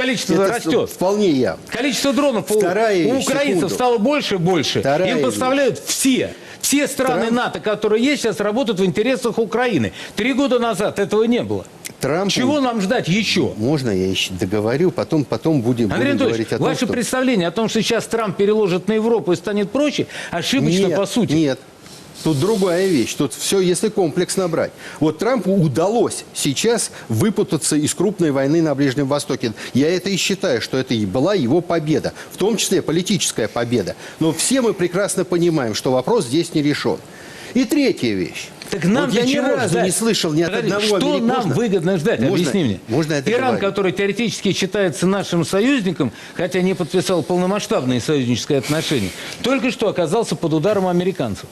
Количество Это растет. Вполне явно. Количество дронов у- Вторая у, вещь, украинцев секунду. стало больше и больше. Вторая Им вещь. поставляют все. Все страны Трамп- НАТО, которые есть, сейчас работают в интересах Украины. Три года назад этого не было. Трампу- Чего нам ждать еще? Можно я еще договорю, потом, потом будем, Андрей будем говорить о том, ваше что... представление о том, что сейчас Трамп переложит на Европу и станет проще, ошибочно нет, по сути. Нет. Тут другая вещь. Тут все, если комплексно брать. Вот Трампу удалось сейчас выпутаться из крупной войны на Ближнем Востоке. Я это и считаю, что это и была его победа. В том числе политическая победа. Но все мы прекрасно понимаем, что вопрос здесь не решен. И третья вещь. Так нам вот я ни разу ждать? не слышал ни от Подожди, одного Что нам выгодно ждать? Можно- Объясни мне. Можно я Иран, договорю? который теоретически считается нашим союзником, хотя не подписал полномасштабные союзнические отношения, только что оказался под ударом американцев.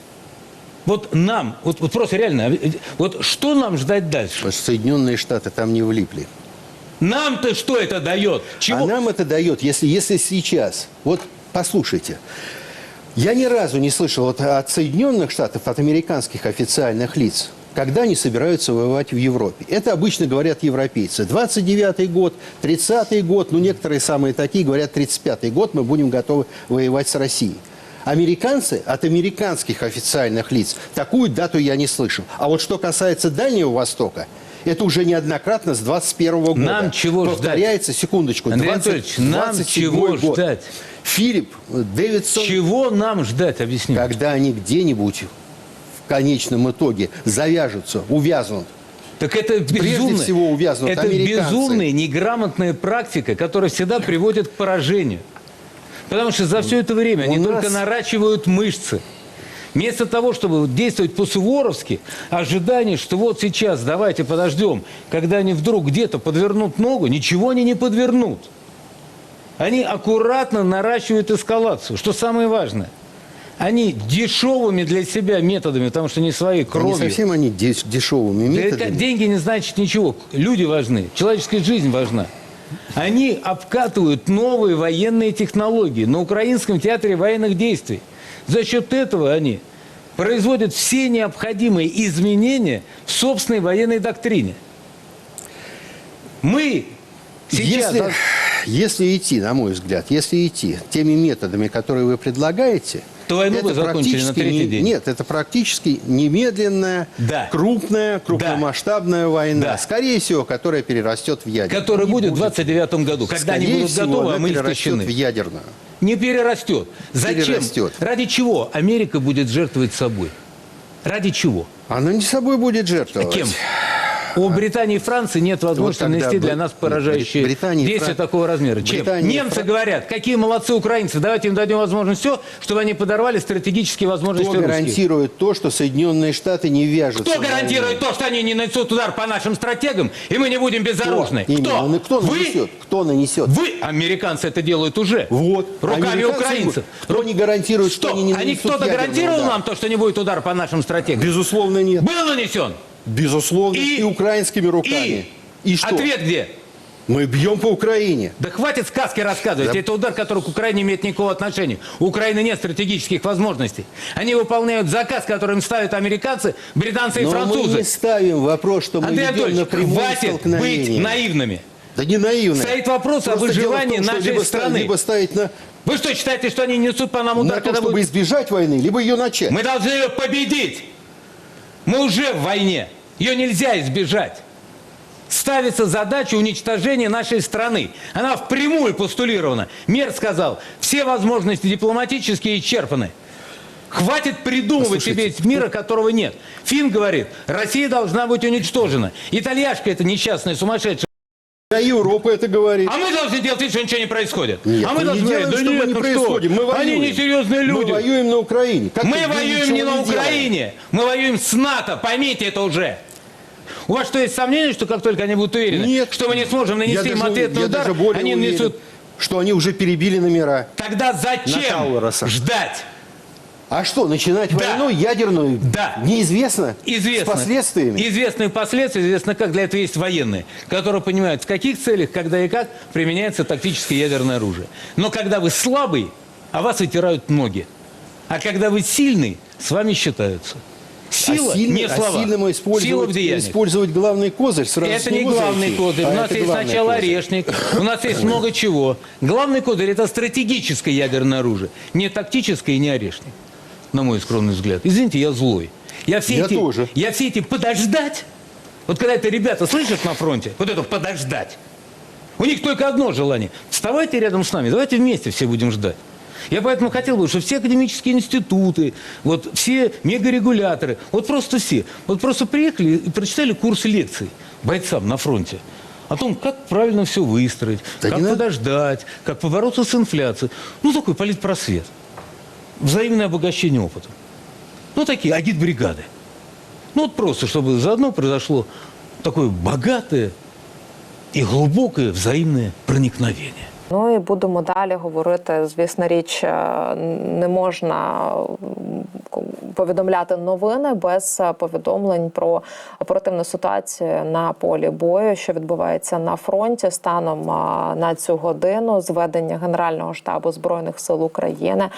Вот нам, вот, вот просто реально, а, вот что нам ждать дальше? Потому что Соединенные Штаты там не влипли. Нам-то что это дает? Чего? А нам это дает, если, если сейчас, вот послушайте, я ни разу не слышал вот от Соединенных Штатов, от американских официальных лиц, когда они собираются воевать в Европе. Это обычно говорят европейцы. 29-й год, 30-й год, ну некоторые самые такие говорят 35-й год, мы будем готовы воевать с Россией. Американцы от американских официальных лиц такую дату я не слышал. А вот что касается Дальнего Востока, это уже неоднократно с 21 года. Нам чего ждать? Повторяется, секундочку, Андрей 20 Анатольевич, нам 27 чего год. ждать? Филипп Дэвидсон, Чего нам ждать? Объясни. когда они где-нибудь в конечном итоге завяжутся, увязнут, Так это безумная, всего увязнут это безумная, неграмотная практика, которая всегда приводит к поражению. Потому что за все это время они нас- только наращивают мышцы. Вместо того, чтобы действовать по-суворовски, ожидание, что вот сейчас давайте подождем, когда они вдруг где-то подвернут ногу, ничего они не подвернут. Они аккуратно наращивают эскалацию, что самое важное. Они дешевыми для себя методами, потому что не своей не кровью. совсем они деш- дешевыми Да это методами. деньги не значит ничего. Люди важны, человеческая жизнь важна. Они обкатывают новые военные технологии на Украинском театре военных действий. За счет этого они производят все необходимые изменения в собственной военной доктрине. Мы сейчас... Если, если идти, на мой взгляд, если идти теми методами, которые вы предлагаете, То войну это бы закончили на третий не- день. Нет, это практически немедленная, Да. крупная, крупномасштабная война, Да. скорее всего, которая перерастет в ядерную. который Не будет в 29 году, когда они Скорее будут всего, готовы, а мы перерастет истощены. в ядерную. Не перерастет. Зачем? Перерастет. Ради чего Америка будет жертвовать собой? Ради чего? Она не собой будет жертвовать. Кем? У Британии и Франции нет возможности тогда нанести для нас поражающие Британия действия Фран- такого размера. Чем? Британия Немцы Фран- говорят, какие молодцы украинцы, давайте им дадим возможность все, чтобы они подорвали стратегические возможности Кто русских. гарантирует то, что Соединенные Штаты не вяжутся? Кто гарантирует то, что они не нанесут удар по нашим стратегам, и мы не будем безоружны? Именно. Кто? Ну, Кто Вы? нанесет? Кто нанесет? Вы, американцы, это делают уже. Вот. Руками Американцы украинцев. Кто не гарантирует, Что? что они не Они нанесут кто-то ядерный гарантировал удар? нам то, что не будет удар по нашим стратегам? Безусловно, нет. Был нанесен? Безусловно, И- и, украинскими руками. И, что? Ответ где? Мы бьем по Украине. Да хватит сказки рассказывать. Да. Это удар, который к Украине не имеет никакого отношения. У Украины нет стратегических возможностей. Они выполняют заказ, который им ставят американцы, британцы и Но французы. мы не ставим вопрос, что мы Андрей ведем на Анатольевич, прямое хватит быть наивными. Да не наивно. Стоит вопрос о Просто в выживании том, нашей либо страны. Либо ставить на, Вы что, считаете, что они несут по нам удар, на то, когда чтобы будет... избежать войны, либо ее начать. Мы должны ее победить. Мы уже в войне. Ее нельзя избежать. Ставится задача уничтожения нашей страны. Она впрямую постулирована. Мер сказал, все возможности дипломатические исчерпаны. Хватит придумывать Послушайте, себе мира, которого нет. Фин говорит, Россия должна быть уничтожена. Итальяшка это несчастная, сумасшедшая. А Европа это говорит. А мы должны делать вид, что ничего не происходит. Нет, а мы мы должны не делаем, да что нет, мы не ну происходим. Мы что? Они воюем. несерьезные люди. Мы воюем на Украине. Как Мы воюем не на делаем? Украине, мы воюем с НАТО, поймите это уже. У вас что, есть сомнение, что как только они будут уверены, Нет. что мы не сможем Я нанести им даже- ответный я удар, даже более они уверен, нанесут... что они уже перебили номера. Тогда зачем ждать? А что, начинать Да. войну ядерную? Да. Неизвестно? Известно. С последствиями? Известные последствия, известно как. Для этого есть военные, которые понимают, в каких целях, когда и как применяется тактическое ядерное оружие. Но когда вы слабый, о вас вытирают ноги. А когда вы сильный, с вами считаются. Сила, а сильно, не слова. А сильно мы Сила в использовать, деяниях. использовать главный козырь сразу Это не главный зайти. козырь. А у нас есть сначала козырь. орешник, у нас есть много чего. Главный козырь – это стратегическое ядерное оружие. Не тактическое и не орешник, на мой скромный взгляд. Извините, я злой. Я все, Я эти, тоже. я все эти подождать, вот когда это ребята слышат на фронте, вот это подождать, у них только одно желание. Вставайте рядом с нами, давайте вместе все будем ждать. Я поэтому хотел бы, чтобы все академические институты, вот все мегарегуляторы, вот просто все, вот просто приехали и прочитали курс лекций бойцам на фронте о том, как правильно все выстроить, Да как подождать, как побороться с инфляцией. Ну, такой политпросвет. Взаимное обогащение опыта. Ну, такие агитбригады. Ну, вот просто, чтобы заодно произошло такое богатое и глубокое взаимное проникновение. Ну і будемо далі говорити. Звісно, річ е, не можна м, повідомляти новини без е, повідомлень про оперативну ситуацію на полі бою, що відбувається на фронті станом е, на цю годину. Зведення Генерального штабу збройних сил України.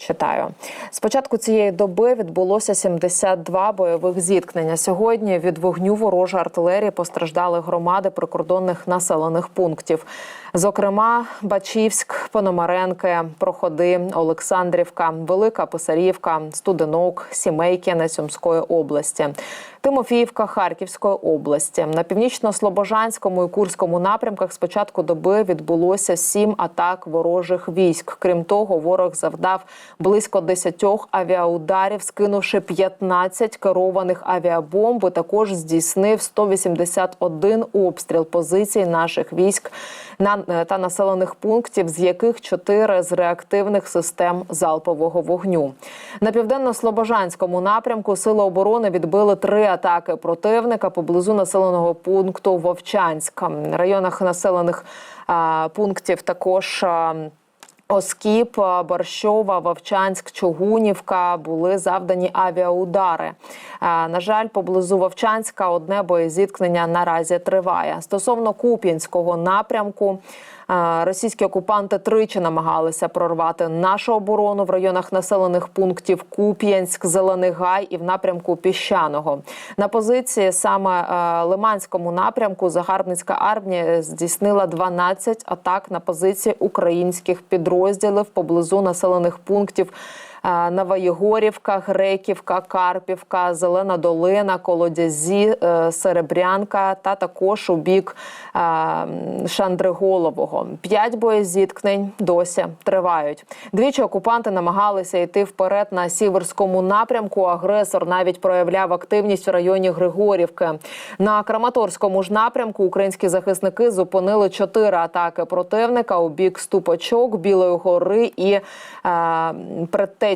Читаю з початку цієї доби відбулося 72 бойових зіткнення. Сьогодні від вогню ворожої артилерії постраждали громади прикордонних населених пунктів. Зокрема, Бачівськ, Пономаренки, Проходи, Олександрівка, Велика Писарівка, Студенок, Сімейки Сумської області, Тимофіївка Харківської області. На північно-слобожанському і Курському напрямках з початку доби відбулося сім атак ворожих військ. Крім того, ворог завдав близько 10 авіаударів, скинувши 15 керованих авіабомб. Також здійснив 181 обстріл позицій наших військ на та населених пунктів, з яких 4 з реактивних систем залпового вогню. На південно-слобожанському напрямку сили оборони відбили три атаки противника поблизу населеного пункту Вовчанськ. В районах населених пунктів також. Оскіп, Борщова, Вовчанськ, Чугунівка були завдані авіаудари. На жаль, поблизу Вовчанська одне боєзіткнення наразі триває. Стосовно Куп'янського напрямку. Російські окупанти тричі намагалися прорвати нашу оборону в районах населених пунктів Куп'янськ, Зелений Гай і в напрямку Піщаного. На позиції саме е, Лиманському напрямку загарбницька армія здійснила 12 атак на позиції українських підрозділів поблизу населених пунктів. Новоєгорівка, Греківка, Карпівка, Зелена Долина, Колодязі, е, Серебрянка та також у бік Шандриголового. П'ять боєзіткнень досі тривають. Двічі окупанти намагалися йти вперед на сіверському напрямку. Агресор навіть проявляв активність в районі Григорівки. На Краматорському ж напрямку українські захисники зупинили чотири атаки противника у бік Ступочок, Білої гори і е, Предтеченого.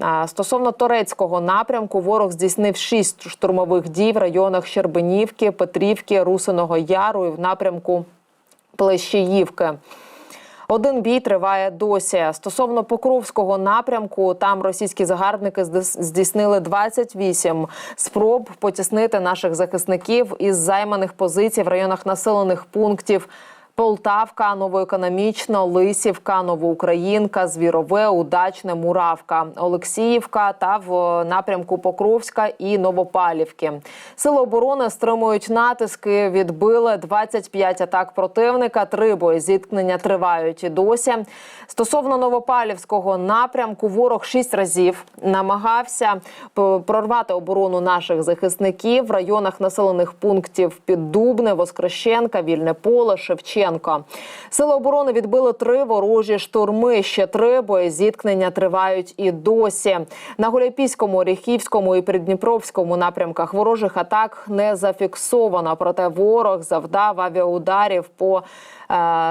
А Стосовно турецького напрямку, ворог здійснив шість штурмових дій в районах Щербинівки, Петрівки, Русиного Яру і в напрямку Плещіївки. Один бій триває досі. Стосовно Покровського напрямку, там російські загарбники здійснили 28 спроб потіснити наших захисників із займаних позицій в районах населених пунктів. Полтавка, Новоекономічна, Лисівка, Новоукраїнка, Звірове, Удачне, Муравка, Олексіївка та в напрямку Покровська і Новопалівки. Сили оборони стримують натиски. Відбили 25 атак противника. Три боєзіткнення тривають і досі. Стосовно Новопалівського напрямку, ворог шість разів намагався прорвати оборону наших захисників в районах населених пунктів Піддубне, Воскрещенка, Вільне Поле, Шевченко. Сили оборони відбили три ворожі штурми. Ще три боєзіткнення тривають і досі. На Гуляйпійському, Оріхівському і Придніпровському напрямках ворожих атак не зафіксовано. Проте ворог завдав авіаударів по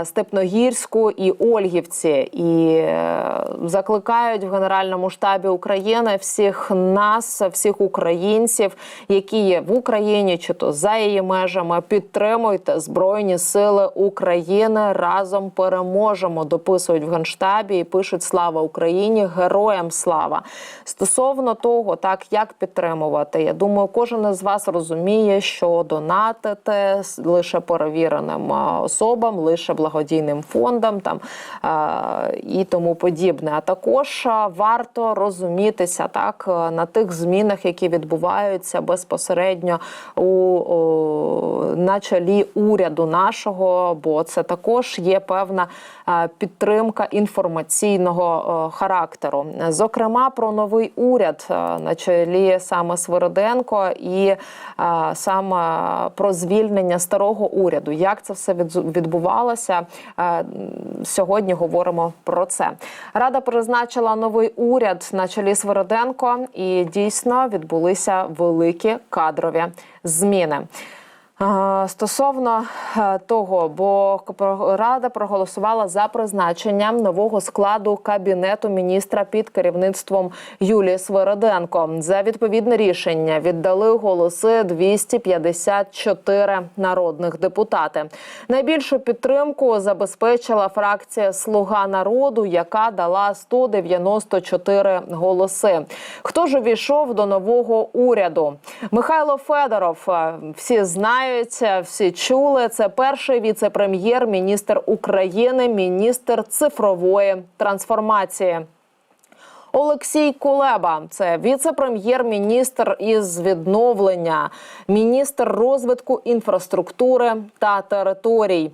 Степногірську і Ольгівці. І е, закликають в Генеральному штабі України всіх нас, всіх українців, які є в Україні чи то за її межами. Підтримуйте Збройні Сили України. Разом переможемо. Дописують в генштабі і пишуть Слава Україні! Героям слава! Стосовно того, так як підтримувати, я думаю, кожен із вас розуміє, що донатити лише перевіреним а, особам, лише благодійним фондам там і тому подібне. А також варто розумітися так е, на тих змінах, які відбуваються безпосередньо у на чолі уряду нашого, бо це також є певна підтримка інформаційного е, характеру. Зокрема, про новий уряд е, на чолі саме Свириденко і саме про звільнення старого уряду. Як це все відбувалося? Е, Сьогодні говоримо про це. Рада призначила новий уряд на чолі Свороденко, і дійсно відбулися великі кадрові зміни. Е, Стосовно е, того, бо Рада проголосувала за призначенням нового складу кабінету міністра під керівництвом Юлії Свириденко. За відповідне рішення віддали голоси 254 народних депутати. Найбільшу підтримку забезпечила фракція Слуга народу, яка дала 194 голоси. Хто ж увійшов до нового уряду? Михайло Федоров. е, Всі знають, е, всі чули. Це перший віце-прем'єр-міністр України, міністр цифрової трансформації. Олексій Кулеба це віце-прем'єр-міністр із відновлення, міністр розвитку інфраструктури та територій.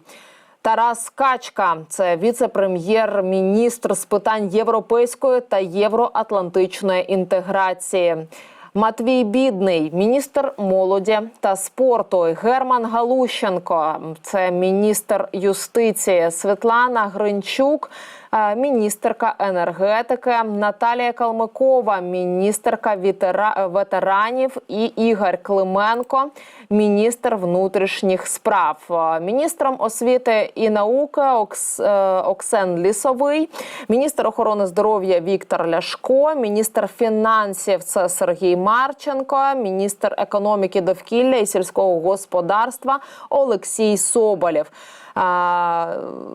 Тарас Качка це віце-прем'єр-міністр з питань європейської та євроатлантичної інтеграції. Матвій Бідний, міністр молоді та спорту. Герман Галущенко, це міністр юстиції. Світлана Гринчук, міністерка енергетики. Наталія Калмикова, міністерка ветеранів. І Ігор Клименко, міністр внутрішніх справ. Міністром освіти і науки Окс- е, Оксен Лісовий, міністр охорони здоров'я Віктор Ляшко, міністр фінансів це Сергій Марченко, міністр економіки, довкілля і сільського господарства Олексій Соболєв.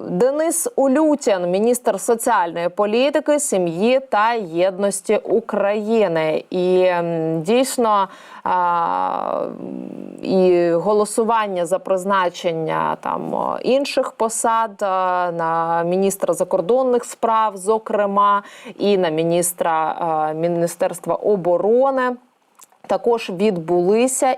Денис Улютін, міністр соціальної політики, сім'ї та єдності України. І дійсно і голосування за призначення там інших посад на міністра закордонних справ, зокрема, і на міністра Міністерства оборони. Також відбулися